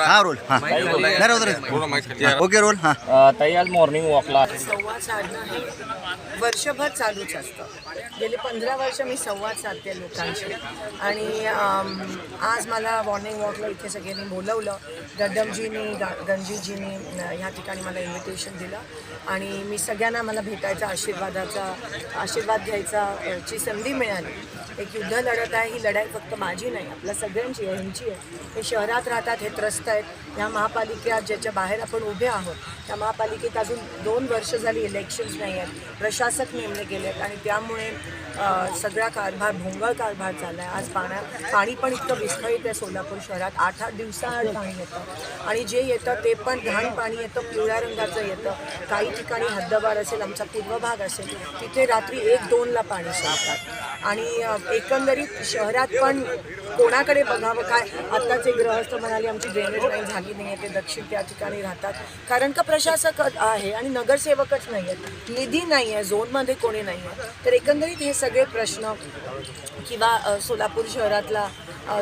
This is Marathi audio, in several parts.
हा रोल. हा. नाही. Okay role. हा. अ, ताई आज मॉर्निंग वॉकला संवाद साधणं हे वर्षभर चालूच असतं. गेली पंधरा वर्ष मी संवाद साधते लोकांशी. आणि आज मला मॉर्निंग वॉकला इथे सगळ्यांनी बोलवलं. गड्डमजीनी गा गंजीजीनी ह्या ठिकाणी मला इन्व्हिटेशन दिलं. आणि मी सगळ्यांना मला भेटायचा आशीर्वादाचा आशीर्वाद घ्यायचा ची संधी मिळाली. एक युद्ध लढत आहे ही लढाई फक्त माझी नाही आपल्या सगळ्यांची आहे ह्यांची आहे. हे शहरात राहतात हे त्रस्त आहेत. ह्या महापालिकेत ज्याच्या बाहेर आपण उभे आहोत त्या महापालिकेत अजून दोन वर्ष झाली इलेक्शन्स नाही आहेत. प्रशासक नेमले गेले आहेत आणि त्यामुळे सगळा कारभार भोंगळ कारभार झाला आहे आज पाण्या पाणी पण इतकं विस्कळीत आहे सोलापूर शहरात. आठ आठ दिवसाआड पाणी येतं. आणि जे येतं ते पण घाण पाणी येतं पिवळ्या रंगाचं येतं. काही ठिकाणी हद्दबार असेल आमचा पूर्व भाग असेल तिथे रात्री एक दोनला पाणी सोडतात आणि एकंदरीत शहरात पण कोणाकडे बघावं काय? आत्ताचे एक गृहस्थ म्हणाले आमची ड्रेनेज नाही झाली नाही आहे ते दक्षिण त्या ठिकाणी राहतात. कारण का प्रशासक आहे आणि नगरसेवकच नाही आहेत निधी नाही आहे झोनमध्ये कोणी नाही आहे तर एकंदरीत हे सगळे प्रश्न किंवा सोलापूर शहरातला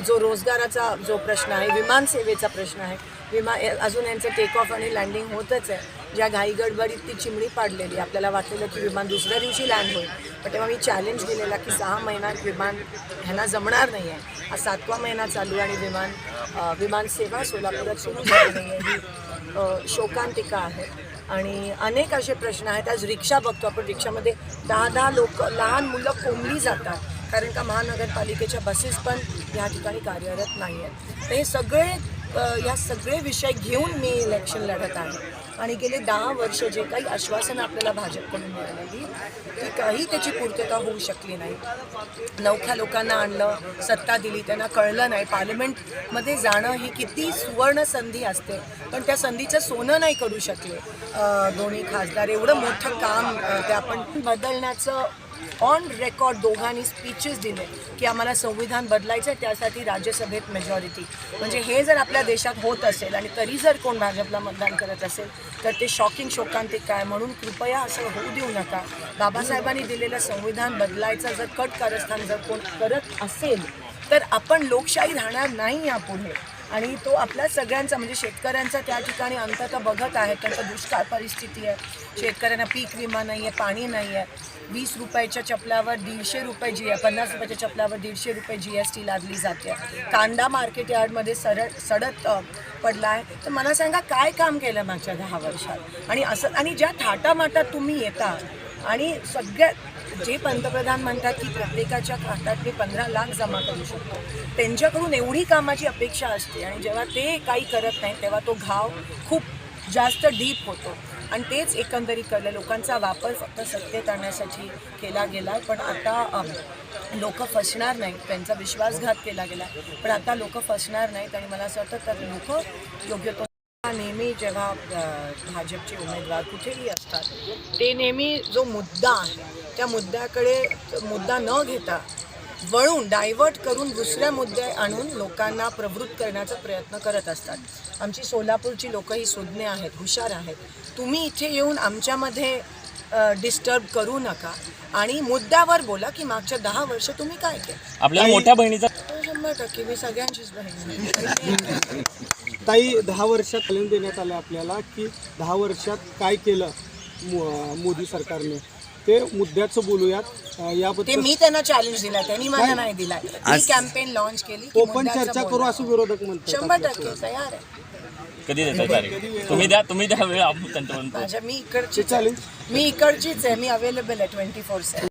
जो रोजगाराचा जो प्रश्न आहे विमानसेवेचा प्रश्न आहे विमा ए- अजून यांचं टेक ऑफ आणि लँडिंग होतच आहे. ज्या घाई गडबडीत ती चिमणी पाडलेली आपल्याला वाटलेलं की विमान दुसऱ्या दिवशी लँड होईल. पण तेव्हा मी चॅलेंज दिलेला की सहा महिन्यात विमान ह्यांना जमणार नाही आहे असं सातवा महिना चालू आणि विमान विमानसेवा सोलापुरात सुरू झाली नाही आहे. ही शोकांतिका आहे. आणि अनेक असे प्रश्न आहेत. आज रिक्षा बघतो आपण. रिक्षामध्ये दहा दहा लोक लहान मुलं कोंबली जातात. कारण का महानगरपालिकेच्या बसेस पण या ठिकाणी कार्यरत नाही आहेत. तर हे सगळे या सगळे विषय घेऊन मी इलेक्शन लढत आहे. आणि गेले दहा वर्ष जे काही आश्वासनं आपल्याला भाजपकडून मिळालेली ती काही त्याची पूर्तता होऊ शकली नाही. नवख्या लोकांना आणलं सत्ता दिली त्यांना कळलं नाही. पार्लमेंटमध्ये जाणं ही किती सुवर्ण संधी असते पण त्या संधीचं सोनं नाही करू शकले. दोन्ही खासदार एवढं मोठं काम ते आपण बदलण्याचं ऑन रेकॉर्ड दोघांनी स्पीचेस दिले की आम्हाला संविधान बदलायचं आहे त्यासाठी राज्यसभेत मेजॉरिटी म्हणजे हे जर आपल्या देशात होत असेल आणि तरी जर कोण भाजपला मतदान करत असेल तर ते शॉकिंग शोकांतिक काय? म्हणून कृपया असं होऊ देऊ नका. बाबासाहेबांनी दिलेलं संविधान बदलायचं जर कट कारस्थान जर कोण करत असेल तर आपण लोकशाही राहणार नाही यापुढे. आणि तो आपला सगळ्यांचा म्हणजे शेतकऱ्यांचा त्या ठिकाणी अंतत बघत आहे. त्यांचा दुष्काळ परिस्थिती आहे. शेतकऱ्यांना पीक विमा नाही आहे पाणी नाही आहे वीस रुपयाच्या चपलावर दीडशे रुपये जी आहे पन्नास रुपयाच्या चपलावर दीडशे रुपये जी एस टी लादली जाते. कांदा मार्केट यार्डमध्ये सरळ सडत पडला आहे. तर मला सांगा काय काम केलं मागच्या दहा वर्षात? आणि असं आणि ज्या थाटामाटात तुम्ही येता आणि सगळ्यात जे पंतप्रधान म्हणतात की प्रत्येकाच्या खात्यात मी पंधरा लाख जमा करू शकतो. त्यांच्याकडून एवढी कामाची अपेक्षा असते आणि जेव्हा ते काही करत नाही तेव्हा तो घाव खूप जास्त डीप होतो. आणि तेच एकंदरीत कळलं लोकांचा वापर फक्त सत्तेत आणण्यासाठी केला गेला पण आता लोक फसणार नाहीत. त्यांचा विश्वासघात केला गेला पण आता लोक फसणार नाहीत आणि मला असं वाटतं तर लोक योग्य तो नेहमी जेव्हा भाजपचे उमेदवार कुठेही असतात ते नेहमी जो मुद्दा आहे त्या मुद्द्याकडे मुद्दा न घेता वळून डायव्हर्ट करून दुसऱ्या मुद्दे आणून लोकांना प्रवृत्त करण्याचा प्रयत्न करत असतात. आमची सोलापूरची लोक ही सुज्ञ आहेत हुशार आहेत. तुम्ही इथे येऊन आमच्यामध्ये डिस्टर्ब करू नका आणि मुद्द्यावर बोला की मागच्या दहा वर्ष तुम्ही काय केलं? आपल्याला मोठ्या बहिणीचा शंभर टक्के मी सगळ्यांचीच बहीण. ताई दहा वर्षात तालीम देण्यात आलं आपल्याला की दहा वर्षात काय केलं मो- मोदी सरकारने? ते मुद्द्याचं बोलूयात. अं, ते याबद्दल मी त्यांना चॅलेंज दिला त्यांनी मला नाही. दिला मी आज- कॅम्पेन लॉन्च केली की ओपन मुद्द्याचं चर्चा करू बोला. असं विरोधक म्हणतात शंभर टक्के तयार आहे. कधी देताय तारीख? तुम्ही द्या तुम्ही द्या वेळ आपण त्यांच्यापर्यंत माझ्या मी इकडची challenge? मी इकडचीच आहे मी अवेलेबल आहे ट्वेंटी फोर सेवन